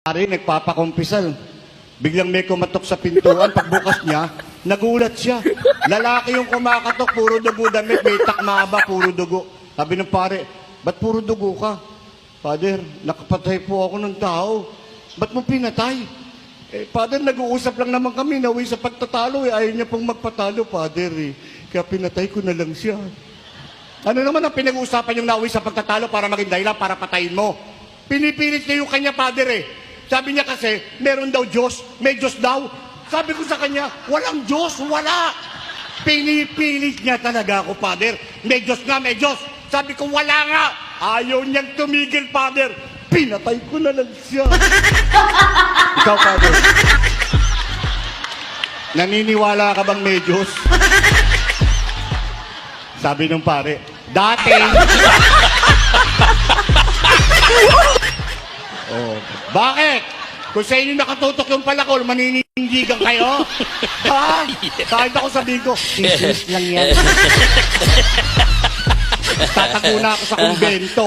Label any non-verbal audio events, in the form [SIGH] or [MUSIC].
Pare, nagpapakumpisal. Biglang may kumatok sa pintuan. Pagbukas niya, nagulat siya. Lalaki yung kumakatok, puro dugo damit. May takmaba, puro dugo. Sabi ng pare, ba't puro dugo ka? Father, nakapatay po ako ng tao. Ba't mo pinatay? Eh, Father, nag-uusap lang naman kami. Nawi sa pagtatalo. Eh. Ayaw niya pong magpatalo, Father. Eh. Kaya pinatay ko na lang siya. Ano naman ang pinag-uusapan yung nawi sa pagtatalo para maging dahilan para patayin mo? Pinipilit niya yung kanya, Father eh. Sabi niya kasi, meron daw Diyos, may Diyos daw. Sabi ko sa kanya, walang Diyos, wala. Pinipilit niya talaga ako, Father. May Diyos nga, may Diyos. Sabi ko, wala nga. Ayaw niyang tumigil, Father. Pinatay ko na lang siya. [LAUGHS] Ikaw, Father. Naniniwala ka bang may Diyos? [LAUGHS] Sabi nung pare, dati. [LAUGHS] oh, bakit? Kung sa inyo nakatutok yung palakol, maninindigan kayo? ha? Kahit ako sabihin ko, business lang yan. [LAUGHS] Tatago na ako sa kumbento.